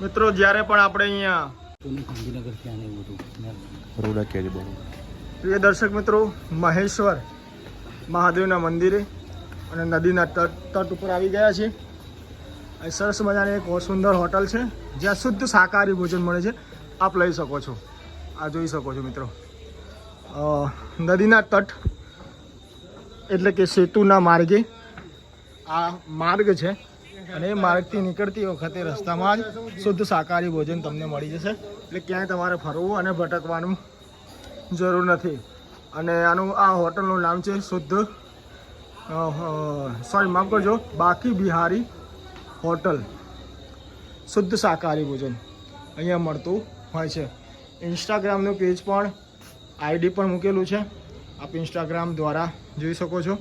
મિત્રો જ્યારે પણ આપણે અહીંયા પ્રિય દર્શક મિત્રો મહેશ્વર મહાદેવના મંદિરે અને નદીના તટ તટ ઉપર આવી ગયા છે સરસ મજાની એક સુંદર હોટલ છે જ્યાં શુદ્ધ શાકાહારી ભોજન મળે છે. આપ લઈ શકો છો. આ જોઈ શકો છો મિત્રો. નદીના તટ એટલે કે સેતુના માર્ગે આ માર્ગ છે. અને એ માર્ગથી નીકળતી વખતે રસ્તામાં જ શુદ્ધ શાકાહારી ભોજન તમને મળી જશે. એટલે ક્યાંય તમારે ફરવું અને ભટકવાનું જરૂર નથી. અને આનું આ હોટલનું નામ છે શુદ્ધ સોરી, માફ કરજો, બાકી બિહારી હોટલ. શુદ્ધ શાકાહારી ભોજન અહીંયા મળતું હોય છે. ઇન્સ્ટાગ્રામનું પેજ પણ આઈડી પણ મૂકેલું છે. આપ ઇન્સ્ટાગ્રામ દ્વારા જોઈ શકો છો.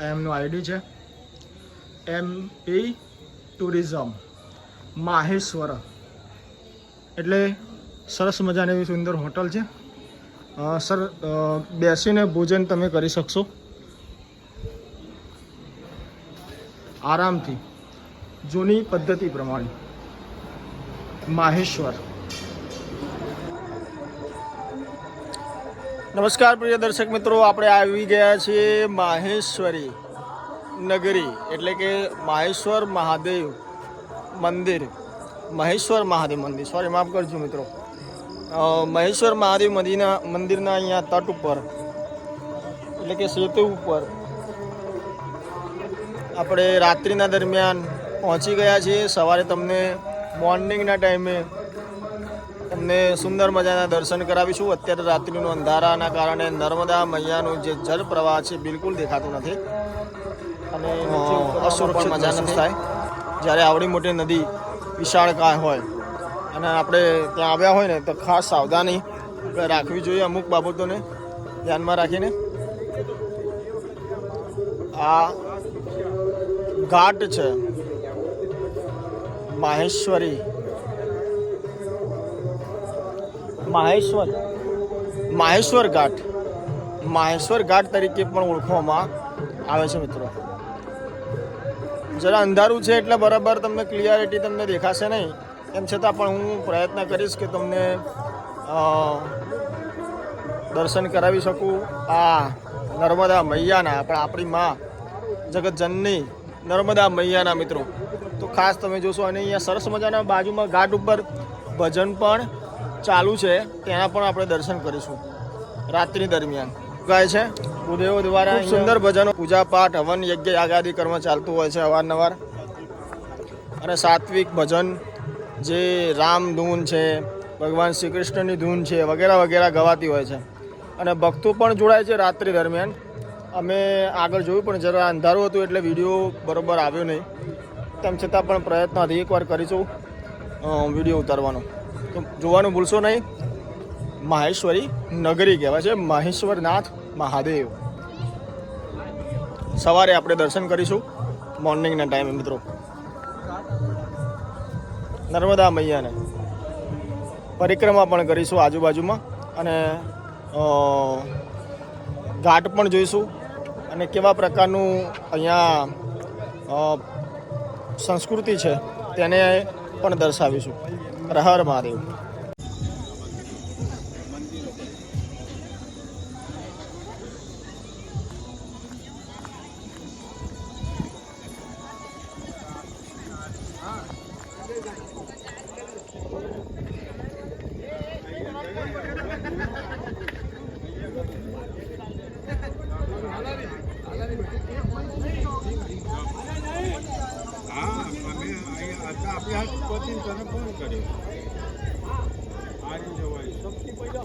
આ એમનું આઈડી છે. M P tourism Maheshwar. એટલે સરસ મજાની એવી સુંદર હોટલ છે. સર બેસીને ભોજન તમે કરી શકશો. આરામથી. જૂની પદ્ધતિ પ્રમાણે. માહેશ્વર. નમસ્કાર પ્રિય દર્શક મિત્રો, આપણે આવી ગયા છીએ માહેશ્વરી નગરી, એટલે કે માહેશ્વર મહાદેવ મંદિર. મહેશ્વર મહાદેવ મંદિર સોરી માફ કરજો મિત્રો. મહેશ્વર મહાદેવ મંદિરના મંદિરના અહીંયા તટ ઉપર, એટલે કે સેતુ ઉપર આપણે રાત્રિના દરમિયાન પહોંચી ગયા છીએ. સવારે તમને મોર્નિંગના ટાઈમે તમને સુંદર મજાના દર્શન કરાવીશું. અત્યારે રાત્રિનું અંધારાના કારણે નર્મદા મૈયાનું જે જળ પ્રવાહ છે બિલકુલ દેખાતું નથી. અને અસુરક્ષિત મજાનું થાય. જ્યારે આવડી મોટી નદી વિશાળકાય હોય અને આપણે ત્યાં આવ્યા હોય ને તો ખાસ સાવધાની રાખવી જોઈએ અમુક બાબતોને ધ્યાનમાં રાખીને. આ ઘાટ છે. માહેશ્વરી માહેશ્વર. માહેશ્વર ઘાટ. માહેશ્વર ઘાટ તરીકે પણ ઓળખવામાં આવે છે મિત્રો. જરા અંધારું છે એટલે બરાબર તમને ક્લિયરિટી તમને દેખાશે નહીં. એમ છતાં પણ હું પ્રયત્ન કરીશ કે તમને દર્શન કરાવી શકું. આ નર્મદા મૈયાના, પણ આપણી માં જગતજનની નર્મદા મૈયાના મિત્રો. તો ખાસ તમે જોશો અને અહીંયા સરસ મજાના બાજુમાં ઘાટ ઉપર ભજન પણ ચાલુ છે તેના પણ આપણે દર્શન કરીશું. રાત્રિ દરમિયાન. ગાય છે ગુરુદેવો દ્વારા સુંદર ભજનો. પૂજા પાઠ હવન યજ્ઞ યાગાદી કર્મ ચાલતું હોય છે અવારનવાર. અને સાત્વિક ભજન જે રામ ધૂન છે ભગવાન શ્રી કૃષ્ણની ધૂન છે વગેરે વગેરે ગવાતી હોય છે. અને ભક્તો પણ જોડાય છે રાત્રિ દરમિયાન. અમે આગળ જોયું પણ જરા અંધારું હતું એટલે વીડિયો બરોબર આવ્યો નહીં. તેમ છતાં પણ પ્રયત્ન હજી એકવાર કરીશું વીડિયો ઉતારવાનો. જોવાનું ભૂલશો નહીં. માહેશ્વરી નગરી કહેવાય છે. મહેશ્વરનાથ મહાદેવ. સવારે આપણે દર્શન કરીશું મોર્નિંગના ટાઈમે મિત્રો. નર્મદા મૈયાને પરિક્રમા પણ કરીશું આજુબાજુમાં. અને ઘાટ પણ જોઈશું. અને કેવા પ્રકારનું અહીંયા સંસ્કૃતિ છે તેને પણ દર્શાવીશું. હર મહાદેવ. પહોંચીને તને ફોન કર્યો આજ જવાય. સૌથી પહેલા